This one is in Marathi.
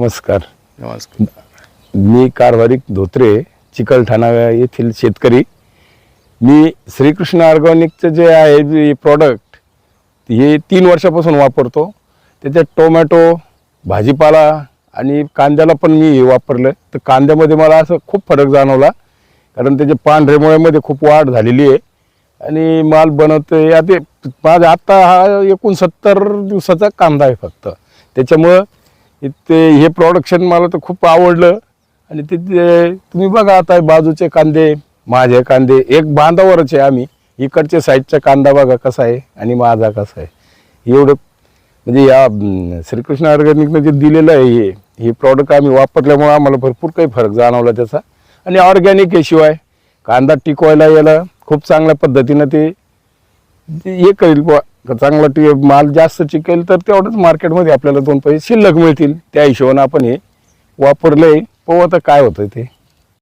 नमस्कार. नमस्कार. मी कारभारिक धोत्रे चिकलठाणा येथील शेतकरी. मी श्रीकृष्ण ऑर्गॅनिकचं जे आहे प्रॉडक्ट हे तीन वर्षापासून वापरतो. त्याच्यात टोमॅटो भाजीपाला आणि कांद्याला पण मी हे वापरलं तर कांद्यामध्ये मला असं खूप फरक जाणवला. कारण त्याच्या पांढरेमुळ्यामध्ये खूप वाढ झालेली आहे. आणि माल बनवतोय आता माझा आत्ता हा एकोणसत्तर दिवसाचा कांदा आहे फक्त. त्याच्यामुळं ते हे प्रोडक्शन मला तर खूप आवडलं. आणि ते तुम्ही बघा आता बाजूचे कांदे माझे कांदे एक बांधावरच आहे आम्ही. इकडच्या साईडचा कांदा बघा कसा आहे आणि माझा कसा आहे. एवढं म्हणजे या श्रीकृष्ण ऑर्गॅनिकनं जे दिलेलं आहे हे हे प्रॉडक्ट आम्ही वापरल्यामुळं आम्हाला भरपूर काही फरक जाणवला त्याचा. आणि ऑर्गॅनिक आहे शिवाय कांदा टिकवायला याला खूप चांगल्या पद्धतीनं ते हे करेल बुवा. चांगला टी माल जास्त चिकेल तर तेवढंच मार्केटमध्ये आपल्याला दोन पैसे शिल्लक मिळतील. त्या हिशोबानं आपण हे वापरलंय. पाहू आता काय होतं ते.